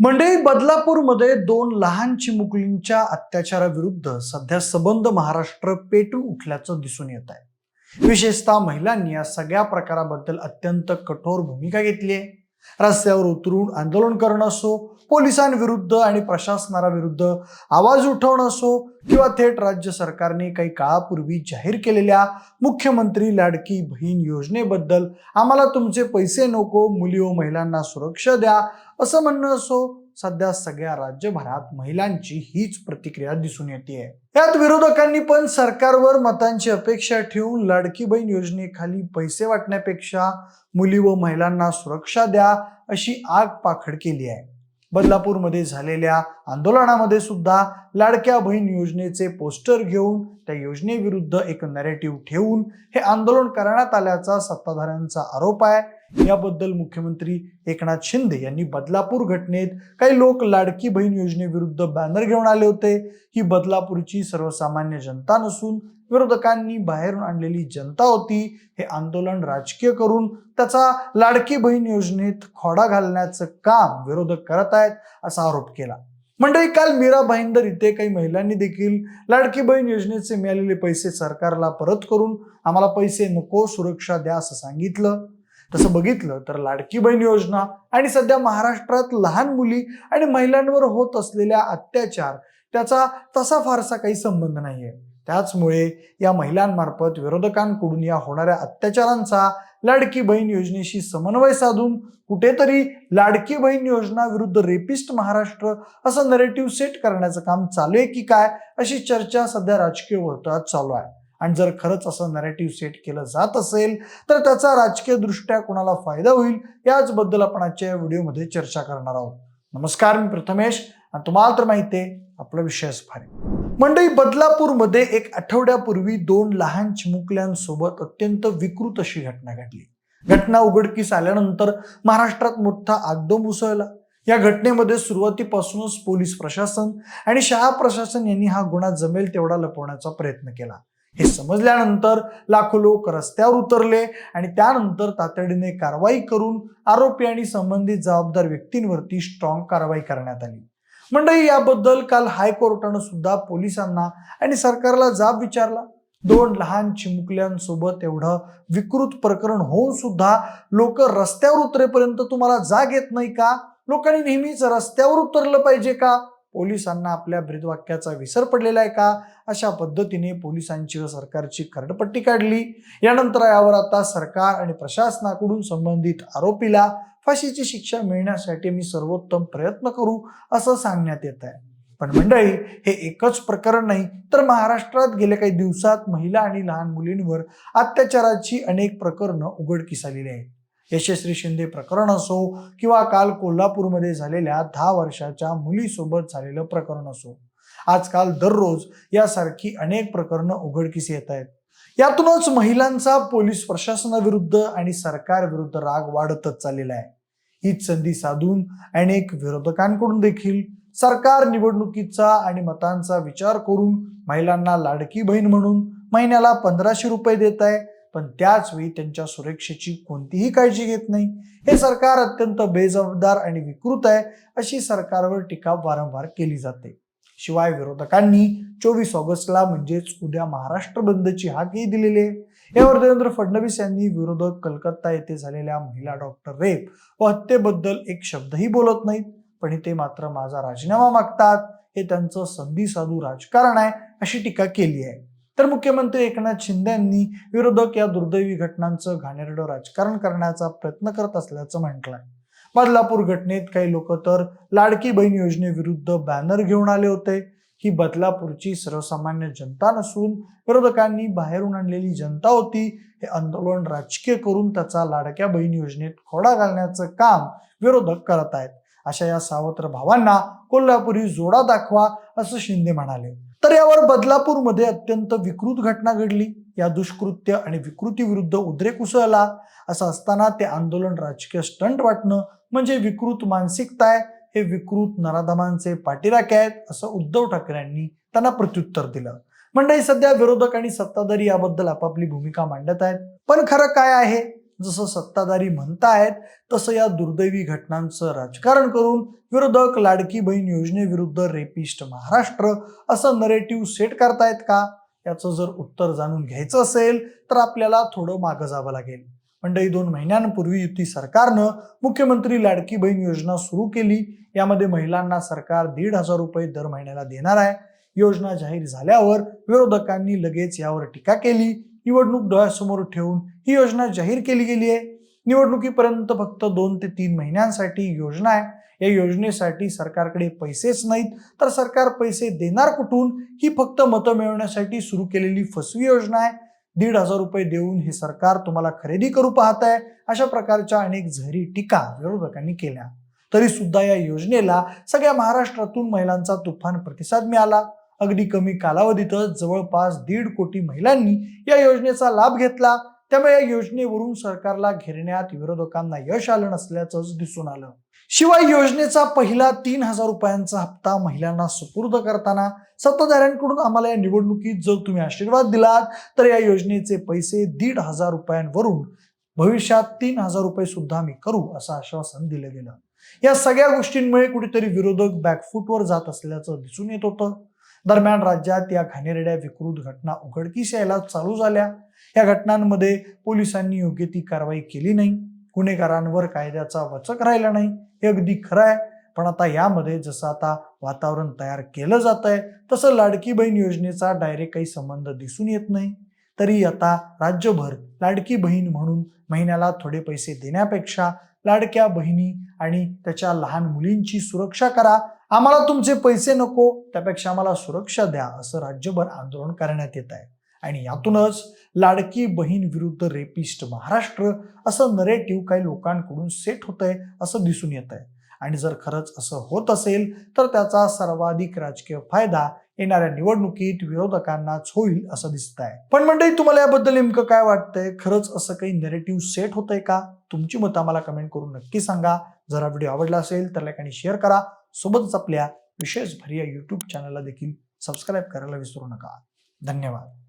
मंडळी बदलापूरमध्ये दोन लहान चिमुकलींच्या अत्याचाराविरुद्ध सध्या सबंध महाराष्ट्र पेटून उठल्याचं दिसून येत आहे. विशेषतः महिलांनी या सगळ्या प्रकाराबद्दल अत्यंत कठोर भूमिका घेतली आहे. रस्त्यावर उतरून आंदोलन करणं असो पोलिसांविरुद्ध आणि प्रशासनाविरुद्ध आवाज उठवणं असो किंवा थेट राज्य सरकारने काही काळापूर्वी जाहीर केलेल्या मुख्यमंत्री लाडकी बहीण योजनेबद्दल आम्हाला तुमचे पैसे नको मुली व महिलांना सुरक्षा द्या असं म्हणणं असो सध्या सगळ्या राज्यभरात महिलांची हीच प्रतिक्रिया दिसून येते यात विरोधकांनी पण सरकारवर मतांची अपेक्षा ठेवून लाडकी बहीण योजनेखाली पैसे वाटण्यापेक्षा मुली व महिलांना सुरक्षा द्या अशी आग पाखड केली आहे. बदलापूरमध्ये झालेल्या आंदोलनामध्ये सुद्धा लाडक्या बहीण योजनेचे पोस्टर घेऊन त्या योजनेविरुद्ध एक नॅरेटिव्ह ठेवून हे आंदोलन करण्यात आल्याचा सत्ताधाऱ्यांचा आरोप आहे. याबद्दल मुख्यमंत्री एकनाथ शिंदे यांनी बदलापूर घटनेत काही लोक लाडकी बहीण योजनेविरुद्ध बॅनर घेऊन आले होते. ही बदलापूरची सर्वसामान्य जनता नसून विरोधकांनी बाहेरून आणलेली जनता होती. हे आंदोलन राजकीय करून त्याचा लाडकी बहीण योजनेत खोडा घालण्याचं काम विरोधक करत आहेत असा आरोप केला. मंडळी काल मीरा भाईंदर इथे काही महिलांनी देखील लाडकी बहीण योजनेचे मिळालेले पैसे सरकारला परत करून आम्हाला पैसे नको सुरक्षा द्या असं सांगितलं. तसं बघितलं तर लाडकी बहीण योजना आणि सध्या महाराष्ट्रात लहान मुली आणि महिलांवर होत असलेल्या अत्याचार त्याचा तसा फारसा काही संबंध नाहीये. त्याचमुळे या महिलांमार्फत विरोधकांकडून या होणाऱ्या अत्याचारांचा लाडकी बहीण योजनेशी समन्वय साधून कुठेतरी लाडकी बहीण योजना विरुद्ध रेपिस्ट महाराष्ट्र असं नरेटिव्ह सेट करण्याचं काम चालू आहे की काय अशी चर्चा सध्या राजकीय वर्तुळात चालू आहे. आणि जर खरंच असं नरेटिव्ह सेट केलं जात असेल तर त्याचा राजकीय दृष्ट्या कोणाला फायदा होईल याचबद्दल आपण आजच्या या व्हिडिओमध्ये चर्चा करणार आहोत. नमस्कार मी प्रथमेश आणि तुम्हाला तर माहिती आहे आपला विषयच फार आहे मंडई बदलापूरमध्ये एक आठवड्यापूर्वी दोन लहान चिमुकल्यांसोबत अत्यंत विकृत अशी घटना घडली. घटना उघडकीस आल्यानंतर महाराष्ट्रात मोठा आगदम उसळला. या घटनेमध्ये सुरुवातीपासूनच पोलीस प्रशासन आणि शाळा प्रशासन यांनी हा गुन्हा जमेल तेवढा लपवण्याचा प्रयत्न केला. हे समजल्यानंतर लाखो लोक रस्त्यावर उतरले आणि त्यानंतर तातडीने कारवाई करून आरोपी आणि संबंधित जबाबदार व्यक्तींवरती स्ट्रॉंग कारवाई करण्यात आली. मंडळी याबद्दल काल हायकोर्टानं सुद्धा पोलिसांना आणि सरकारला जाब विचारला. दोन लहान चिमुकल्यांसोबत एवढं विकृत प्रकरण होऊन सुद्धा लोक रस्त्यावर उतरेपर्यंत तुम्हाला जाग येत नाही का? लोकांनी नेहमीच रस्त्यावर उतरलं पाहिजे का? पोलिसांना आपल्या ब्रीदवाक्याचा विसर पडलेला आहे का? अशा पद्धतीने पोलिसांची व सरकारची करडपट्टी काढली. यानंतर यावर आता सरकार आणि प्रशासनाकडून संबंधित आरोपीला फाशीची शिक्षा मिळण्यासाठी मी सर्वोत्तम प्रयत्न करू असं सांगण्यात येत आहे. पण मंडळी हे एकच प्रकरण नाही तर महाराष्ट्रात गेल्या काही दिवसात महिला आणि लहान मुलींवर अत्याचाराची अनेक प्रकरणं उघडकीस आलेली आहेत. यशस्वी शिंदे प्रकरण असो किंवा काल कोल्हापूरमध्ये झालेल्या दहा वर्षाच्या मुलीसोबत झालेलं प्रकरण असो आजकाल दररोज यासारखी अनेक प्रकरणं उघडकीस येत आहेत. यातूनच महिलांचा पोलीस प्रशासनाविरुद्ध आणि सरकारविरुद्ध राग वाढतच चाललेला आहे. हीच संधी साधून अनेक विरोधकांकडून देखील सरकार निवडणुकीचा आणि मतांचा विचार करून महिलांना लाडकी बहीण म्हणून महिन्याला पंधराशे रुपये देत आहे. पण त्याच वेळी त्यांच्या सुरक्षेची कोणतीही काळजी घेत नाही. हे सरकार अत्यंत बेजबाबदार आणि विकृत आहे अशी सरकारवर टीका वारंवार केली जाते. शिवाय विरोधकांनी चोवीस ऑगस्टला म्हणजेच उद्या महाराष्ट्र बंदची हाकही दिलेली आहे. यावर देवेंद्र फडणवीस यांनी विरोधक कलकत्ता येथे झालेल्या महिला डॉक्टर रेप व हत्येबद्दल एक शब्दही बोलत नाहीत. पण ते मात्र माझा राजीनामा मागतात. हे त्यांचं संधी साधू राजकारण आहे अशी टीका केली आहे. तर मुख्यमंत्री एकनाथ शिंदे यांनी विरोधक या दुर्दैवी घटनांचं घाणेरडं राजकारण करण्याचा प्रयत्न करत असल्याचं म्हटलंय. बदलापूर घटनेत काही लोक तर लाडकी बहीण योजनेविरुद्ध बॅनर घेऊन आले होते. ही बदलापूरची सर्वसामान्य जनता नसून विरोधकांनी बाहेरून आणलेली जनता होती. हे आंदोलन राजकीय करून त्याचा लाडक्या बहीण योजनेत खोडा घालण्याचं काम विरोधक करत आहेत. अशा या सावत्र भावांना कोल्हापुरी जोडा दाखवा असं शिंदे म्हणाले. तर यावर बदलापूरमध्ये अत्यंत विकृत घटना घडली. या दुष्कृत्य आणि विकृतीविरुद्ध उद्रेक उसळला. असं असताना ते आंदोलन राजकीय स्टंट वाटणं म्हणजे विकृत मानसिकता आहे. हे विकृत नराधमांचे पाठीराखे आहेत असं उद्धव ठाकरे यांनी त्यांना प्रत्युत्तर दिलं. मंडळी सध्या विरोधक आणि सत्ताधारी याबद्दल आपापली भूमिका मांडत आहेत. पण खरं काय आहे? जसं सत्ताधारी म्हणतायत तसं या दुर्दैवी घटनांचं राजकारण करून विरोधक लाडकी बहीण योजनेविरुद्ध रेपिस्ट महाराष्ट्र असं नरेटिव्ह सेट करतायत का? याचं जर उत्तर जाणून घ्यायचं असेल तर आपल्याला थोडं मागं जावं लागेल. मंडळी दोन महिन्यांपूर्वी युती सरकारनं मुख्यमंत्री लाडकी बहीण योजना सुरू केली. यामध्ये महिलांना सरकार दीड हजार रुपये दर महिन्याला देणार आहे. योजना जाहीर झाल्यावर विरोधकांनी लगेच यावर टीका केली. निवडणूक डोळ्यासमोर ठेवून ही योजना जाहीर केली गेली आहे. निवडणुकीपर्यंत फक्त दोन ते तीन महिन्यांसाठी योजना आहे. या योजनेसाठी सरकारकडे पैसेच नाहीत. तर सरकार पैसे देणार कुठून? ही फक्त मतं मिळवण्यासाठी सुरू केलेली फसवी योजना आहे. दीड हजार रुपये देऊन हे सरकार तुम्हाला खरेदी करू पाहत आहे अशा प्रकारच्या अनेक झरी टीका विरोधकांनी केल्या. तरी सुद्धा या योजनेला सगळ्या महाराष्ट्रातून महिलांचा तुफान प्रतिसाद मिळाला. अगदी कमी कालावधीतच जवळपास दीड कोटी महिलांनी या योजनेचा लाभ घेतला. त्यामुळे या योजनेवरून सरकारला घेरण्यात विरोधकांना यश आलं नसल्याचंच दिसून आलं. शिवाय योजनेचा पहिला तीन हजार रुपयांचा हप्ता महिलांना सुपूर्द करताना सत्ताधाऱ्यांकडून आम्हाला या निवडणुकीत जर तुम्ही आशीर्वाद दिलात तर या योजनेचे पैसे दीड हजार रुपयांवरून भविष्यात तीन हजार रुपये सुद्धा आम्ही करू असं आश्वासन दिलं गेलं. या सगळ्या गोष्टींमुळे कुठेतरी विरोधक बॅकफूटवर जात असल्याचं दिसून येत होतं. दरम्यान राज्यात या घाणेरड्या विकृत घटना उघडकीस यायला चालू झाल्या. या घटनांमध्ये पोलिसांनी योग्य ती कारवाई केली नाही. गुन्हेगारांवर कायद्याचा वचक राहिला नाही. हे अगदी खरं आहे. पण आता यामध्ये जसं आता वातावरण तयार केलं जात आहे तसं लाडकी बहीण योजनेचा डायरेक्ट काही संबंध दिसून येत नाही. तरी आता राज्यभर लाडकी बहीण म्हणून महिन्याला थोडे पैसे देण्यापेक्षा लाडक्या बहिणी आणि त्याच्या लहान मुलींची सुरक्षा करा. आम्हाला तुमचे पैसे नको त्यापेक्षा आम्हाला सुरक्षा द्या असं राज्यभर आंदोलन करण्यात येत आहे. आणि यातूनच लाडकी बहीण विरुद्ध रेपिस्ट महाराष्ट्र असं नरेटिव्ह काही लोकांकडून सेट होत आहे असं दिसून येत आहे. आणि जर खरंच असं होत असेल तर त्याचा सर्वाधिक राजकीय फायदा येणाऱ्या निवडणुकीत विरोधकांनाच होईल असं दिसत आहे. पण मंडळी तुम्हाला याबद्दल नेमकं काय वाटतंय? खरंच असं काही नेरेटिव्ह सेट होतंय का? तुमची मतं आम्हाला कमेंट करून नक्की सांगा. जर हा व्हिडिओ आवडला असेल तर लाईक आणि शेअर करा. सोबतच आपल्या विशेष भरिया यूट्यूब चॅनलला देखील सबस्क्राईब करायला विसरू नका. धन्यवाद.